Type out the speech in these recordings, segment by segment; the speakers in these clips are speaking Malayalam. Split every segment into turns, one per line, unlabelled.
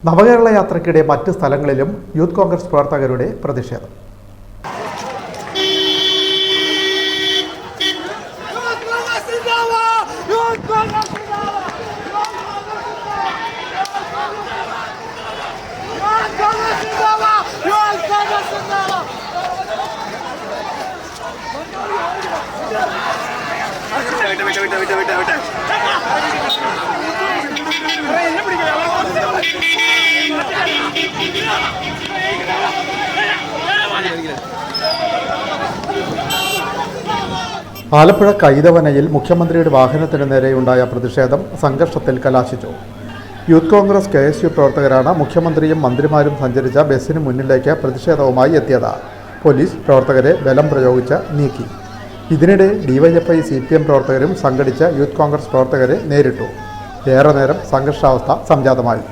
നവകേരള യാത്രയ്ക്കിടെ മറ്റ് സ്ഥലങ്ങളിലും യൂത്ത് കോൺഗ്രസ് പ്രവർത്തകരുടെ പ്രതിഷേധം
യൂത്ത് കോൺഗ്രസ് സിന്ദാബാദ്! യൂത്ത് കോൺഗ്രസ്
ആലപ്പുഴ കൈതവനയിൽ മുഖ്യമന്ത്രിയുടെ വാഹനത്തിന് നേരെയുണ്ടായ പ്രതിഷേധം സംഘർഷത്തിൽ കലാശിച്ചു. Youth Congress K S U പ്രവർത്തകരാണ് മുഖ്യമന്ത്രിയും മന്ത്രിമാരും സഞ്ചരിച്ച ബസ്സിന് മുന്നിലേക്ക് പ്രതിഷേധവുമായി എത്തിയത്. പോലീസ് പ്രവർത്തകരെ ബലം പ്രയോഗിച്ച് നീക്കി. ഇതിനിടെ ഡിവൈഎഫ്ഐ സി പി എം പ്രവർത്തകരും സംഘടിച്ച യൂത്ത് കോൺഗ്രസ് പ്രവർത്തകരെ നേരിട്ടു. ഏറെ നേരം സംഘർഷാവസ്ഥ സംജാതമായി.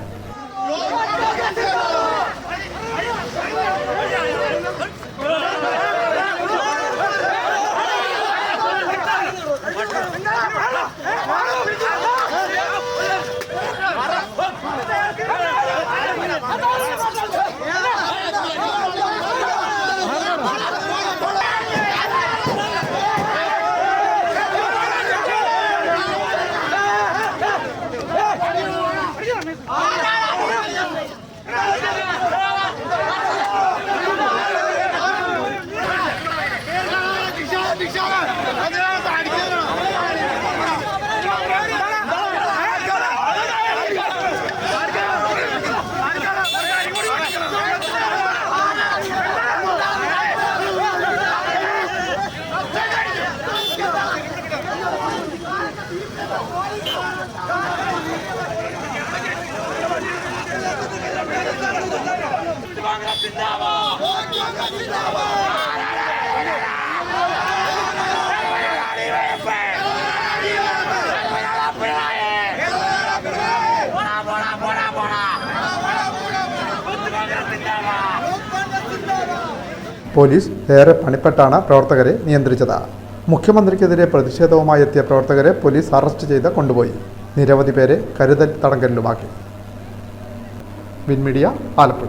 പോലീസ് ഏറെ പണിപ്പെട്ടാണ് പ്രവർത്തകരെ നിയന്ത്രിച്ചത്. മുഖ്യമന്ത്രിക്കെതിരെ പ്രതിഷേധവുമായി എത്തിയ പ്രവർത്തകരെ പോലീസ് അറസ്റ്റ് ചെയ്ത് കൊണ്ടുപോയി. നിരവധി പേരെ കരുതൽ തടങ്കലിലുമാക്കി. വിൻമീഡിയ ആലപ്പുഴ.